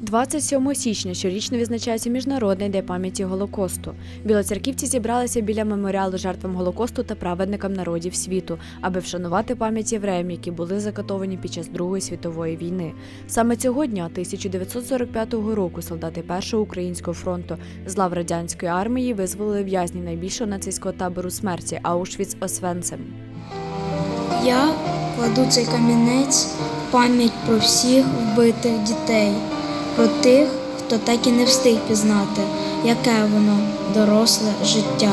27 січня щорічно відзначається Міжнародний день пам'яті Голокосту. Білоцерківці зібралися біля меморіалу жертвам Голокосту та праведникам народів світу, аби вшанувати пам'ять євреям, які були закатовані під час Другої світової війни. Саме цього дня, 1945 року, солдати Першого українського фронту з лав радянської армії визволили в'язнів найбільшого нацистського табору смерті Аушвіц Освенцем. Я кладу цей камінець пам'ять про всіх вбитих дітей, про тих, хто так і не встиг пізнати, яке воно доросле життя.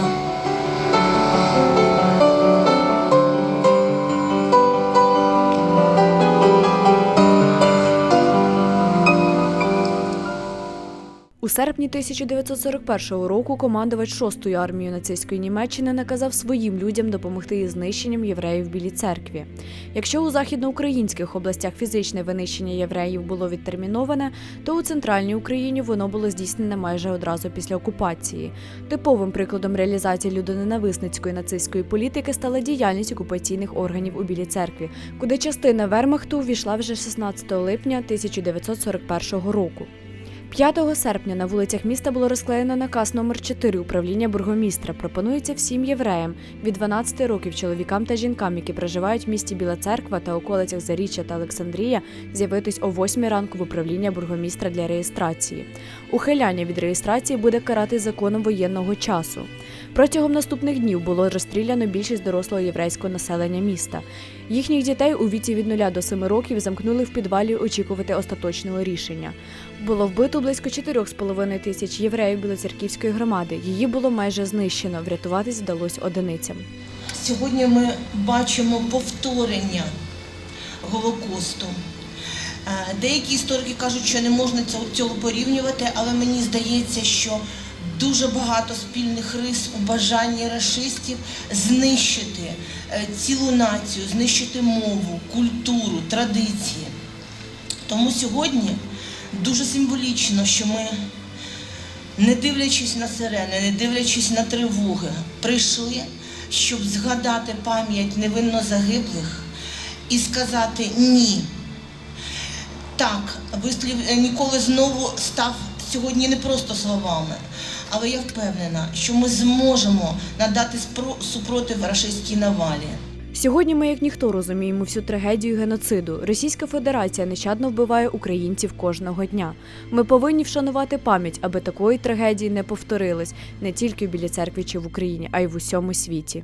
У серпні 1941 року командувач 6-ї армії нацистської Німеччини наказав своїм людям допомогти із знищенням євреїв в Білій церкві. Якщо у західноукраїнських областях фізичне винищення євреїв було відтерміноване, то у центральній Україні воно було здійснене майже одразу після окупації. Типовим прикладом реалізації людоненависницької нацистської політики стала діяльність окупаційних органів у Білій церкві, куди частина вермахту увійшла вже 16 липня 1941 року. 5 серпня на вулицях міста було розклеєно наказ номер 4 управління бургомістра. Пропонується всім євреям від 12 років чоловікам та жінкам, які проживають в місті Біла Церква та околицях Заріччя та Олександрія, з'явитись о 8 ранку в управління бургомістра для реєстрації. Ухиляння від реєстрації буде карати законом воєнного часу. Протягом наступних днів було розстріляно більшість дорослого єврейського населення міста. Їхніх дітей у віці від 0 до 7 років замкнули в підвалі очікувати остаточного рішення. Було вбито близько 4,5 тисяч євреїв Білоцерківської громади. Її було майже знищено. Врятуватись вдалося одиницям. Сьогодні ми бачимо повторення Голокосту. Е, Деякі історики кажуть, що не можна цього- порівнювати, але мені здається, що дуже багато спільних рис у бажанні расистів знищити е, цілу націю, знищити мову, культуру, традиції. Тому сьогодні дуже символічно, що ми не дивлячись на сирени, не дивлячись на тривоги, прийшли, щоб згадати пам'ять невинно загиблих і сказати ні. Так, вислів е, ніколи знову став сьогодні не просто словами, але я впевнена, що ми зможемо надати супротив рашистській навалі. Сьогодні ми, як ніхто, розуміємо всю трагедію геноциду. Російська Федерація нещадно вбиває українців кожного дня. Ми повинні вшанувати пам'ять, аби такої трагедії не повторилось не тільки біля церкви чи в Україні, а й в усьому світі.